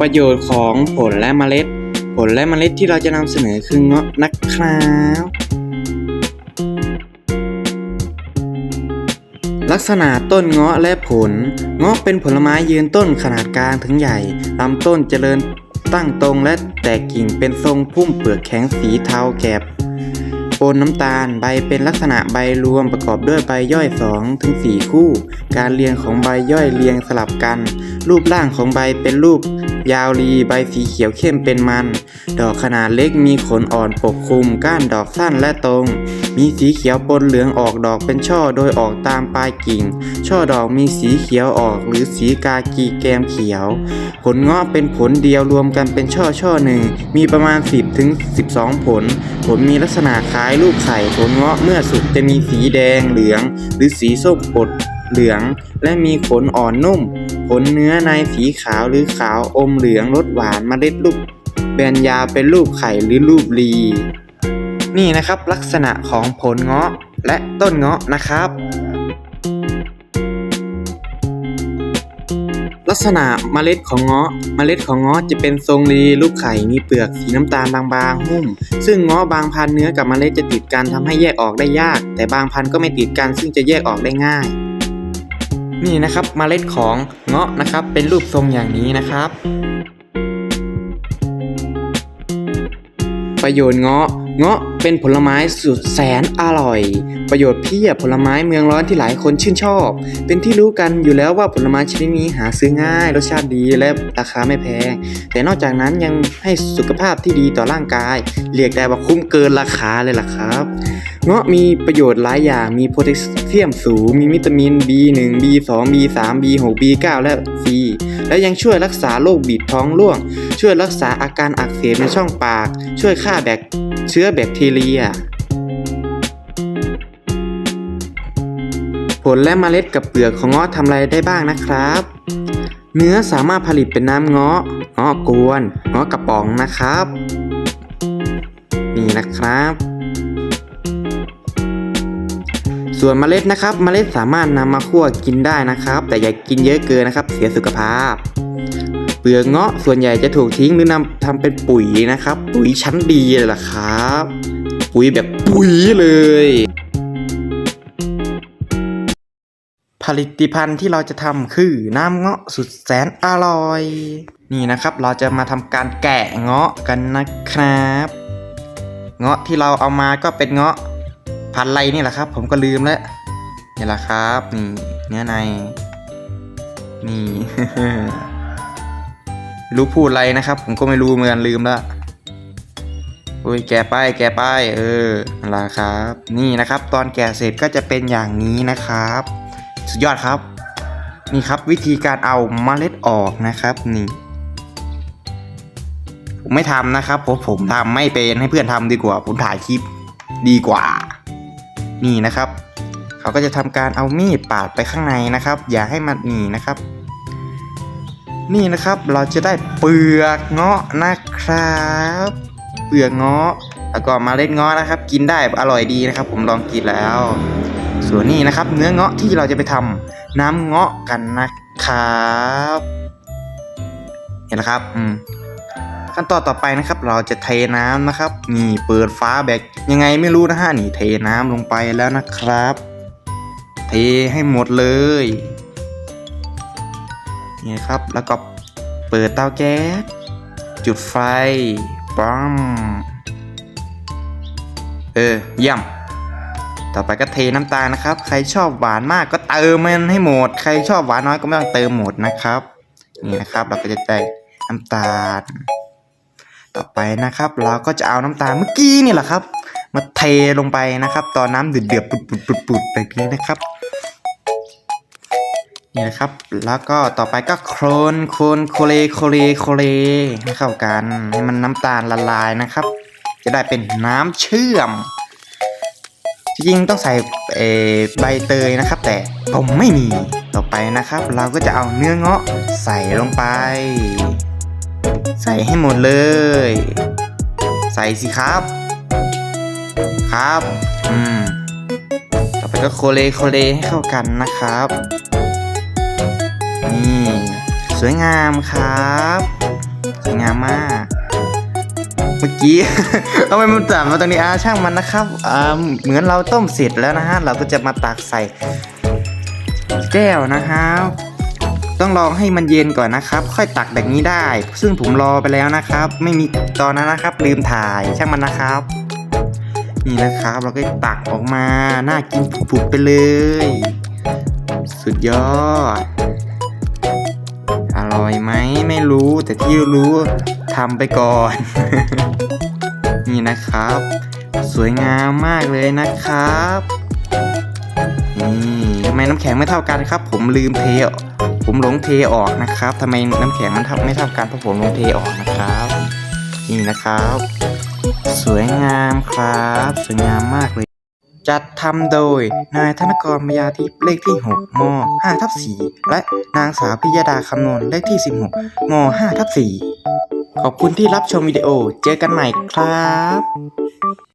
ประโยชน์ของผลและเมล็ด ผลและเมล็ดที่เราจะนำเสนอคือเงาะนะครับลักษณะต้นเงาะและผล เงาะเป็นผลไม้ยืนต้นขนาดกลางถึงใหญ่ลำต้นเจริญตั้งตรงและแตกกิ่งเป็นทรงพุ่มเปลือกแข็งสีเทาแกบปนน้ำตาลใบเป็นลักษณะใบรวมประกอบด้วยใบย่อย2ถึง4คู่ การเรียงของใบย่อยเรียงสลับกัน รูปร่างของใบเป็นรูป ยาวรีใบสีเขียวเข้มเป็นมัน ดอกขนาดเล็กมีขนอ่อนปกคลุม ก้านดอกสั้นและตรง มีสีเขียวปนเหลืองออกดอกเป็นช่อโดยออกตามปลายกิ่ง ช่อดอกมีสีเขียวออกหรือสีกากีแกมเขียว ผลเงาะเป็นผลเดียวรวมกันเป็นช่อช่อหนึ่ง มีประมาณ 10ถึง12 ผล ผลมีลักษณะคล้ายลูกไข่ผลเงาะเมื่อสุกจะมีสีแดงเหลือง หรือสีส้มปดเหลือง และมีขนอ่อนนุ่ม ผลเนื้อในสีขาวหรือขาวอมเหลืองรสหวานเมล็ดลูกแบนยาวเป็นรูปไข่หรือรูปรีนี่นะครับลักษณะของผลเงาะและต้นเงาะนะครับ ลักษณะเมล็ดของเงาะเมล็ดของเงาะจะเป็นทรงรีลูกไข่มีเปลือกสีน้ำตาลบางๆหุ้ม ซึ่งเงาะบางพันธุ์เนื้อกับเมล็ดจะติดกันทำให้แยกออกได้ยาก แต่บางพันธุ์ก็ไม่ติดกันซึ่งจะแยกออกได้ง่าย นี่นะครับมเมล็ดของเงาะนะครับ เป็นรูปทรงอย่างนี้นะครับ ประโยชน์เงาะเงาะ เป็นผลไม้สุดแสนอร่อย ประโยชน์เพียบผลไม้เมืองร้อนที่หลายคนชื่นชอบ เป็นที่รู้กันอยู่แล้วว่าผลไม้ชนิดนี้หาซื้อง่าย รสชาติดีและราคาไม่แพง แต่นอกจากนั้นยังให้สุขภาพที่ดีต่อร่างกาย เรียกได้ว่าคุ้มเกินราคาเลยล่ะครับ เงาะมีประโยชน์หลายอย่างมีโพแทสเซียมสูง มีวิตามิน B1 B2 B3 B6 B9 และ C และยังช่วยรักษาโรคบีบท้องร่วง ช่วยรักษาอาการอักเสบในช่องปาก ช่วยฆ่าแบคเชื้อแบคทีเรีย ผลและเมล็ดกับเปลือกของเงาะทำอะไรได้บ้างนะครับ เนื้อสามารถผลิตเป็นน้ำเงาะเงาะกวนเงาะกระป๋องนะครับ นี่นะครับ ส่วนเมล็ดนะครับเมล็ดสามารถนำมาคั่วกินได้นะครับ แต่อย่ากินเยอะเกินนะครับ เสียสุขภาพ เปลือกเงาะส่วนใหญ่จะถูกทิ้งหรือนำทำเป็นปุ๋ยนะครับ ปุ๋ยชั้นดีเลยล่ะครับ ปุ๋ยแบบปุ๋ยเลย ผลิตภัณฑ์ที่เราจะทำคือน้ำเงาะสุดแสนอร่อย นี่นะครับเราจะมาทำการแกะเงาะกันนะครับ เงาะที่เราเอามาก็เป็นเงาะ พันไรนี่แหละครับ ผมก็ลืมแล้วนี่แหละครับนี่เนื้อใน นี่รู้พูดอะไรนะครับ ผมก็ไม่รู้เหมือนลืมละโอ้ยแกะไปแกะไปเออนั่นแหละครับ นี่นะครับ ตอนแกะเสร็จก็จะเป็นอย่างนี้นะครับ สุดยอดครับ นี่ครับวิธีการเอาเมล็ดออกนะครับนี่ผมไม่ทำนะครับเพราะผมทำไม่เป็นให้เพื่อนทำดีกว่า ผมถ่ายคลิปดีกว่า นี่นะครับ เขาก็จะทำการเอามีดปาดไปข้างในนะครับ อย่าให้มันหนีนะครับ นี่นะครับเราจะได้เปลือกเงาะนะครับ เปลือกเงาะแล้วก็มาเล็ดเงาะนะครับ กินได้อร่อยดีนะครับ ผมลองกินแล้ว ส่วนนี้นะครับ เนื้อเงาะที่เราจะไปทำน้ำเงาะกันนะครับเห็นแล้วครับอืม ขั้นตอนต่อไปนะครับ เราจะเทน้ำนะครับ นี่เปิดฟ้าแบกยังไงไม่รู้นะฮะนี่เทน้ำลงไปแล้วนะครับ เทให้หมดเลยนี่ครับแล้วก็เปิดเตาแก๊สจุดไฟปั๊มเออเยี่ยมต่อไปก็เทน้ำตาลนะครับ ใครชอบหวานมากก็เติมมันให้หมด ใครชอบหวานน้อยก็ไม่ต้องเติมหมดนะครับ นี่นะครับ เราก็จะได้น้ำตาล ต่อไปนะครับ เราก็จะเอาน้ำตาลเมื่อกี้นี่แหละครับ มาเทลงไปนะครับ ตอนน้ำเดือดเดือดปุดปุดปุดปุดแบบนี้นะครับนี่นะครับ แล้วก็ต่อไปก็โครนโครนโคเลโคเลโคเลให้เข้ากันให้มันน้ำตาลละลายนะครับ จะได้เป็นน้ำเชื่อมจริงต้องใส่เอใบเตยนะครับ แต่ผมไม่มีต่อไปนะครับ เราก็จะเอาเนื้อเงาะใส่ลงไป ใส่ให้หมดเลย ใส่สิครับ ครับอืมต่อไปก็โคเลโคเลให้เข้ากันนะครับนี่สวยงามครับสวยงามมาก เมื่อกี้ทำไมมันจับมาตรงนี้อาช่างมันนะครับอ่าเหมือนเราต้มเสร็จแล้วนะฮะเราก็จะมาตักใส่แก้วนะครับ ต้องรอให้มันเย็นก่อนนะครับ ค่อยตักแบบนี้ได้ ซึ่งผมรอไปแล้วนะครับ ไม่มีตอนนั้นนะครับ ลืมถ่ายช่างมันนะครับ นี่นะครับเราก็ตักออกมาน่ากินผุบๆไปเลย สุดยอด อร่อยไหมไม่รู้แต่ที่รู้ทำไปก่อน นี่นะครับ สวยงามมากเลยนะครับนี่ทำไมน้ำแข็งไม่เท่ากันครับ ผมลืมเท ผมหลงเทออกนะครับทำไมน้ำแข็งมันท่าไม่เท่ากันเพราะผมหลงเทออกนะครับนี่นะครับ สวยงามครับ สวยงามมากเลย จัดทำโดยนายธนกรมยาทิพย์เลขที่ 6ม5ทับ4และนางสาวพิยดาคำนวณเลขที่ 16ม5ทับ4ขอบคุณที่รับชมวิดีโอ เจอกันใหม่ครับ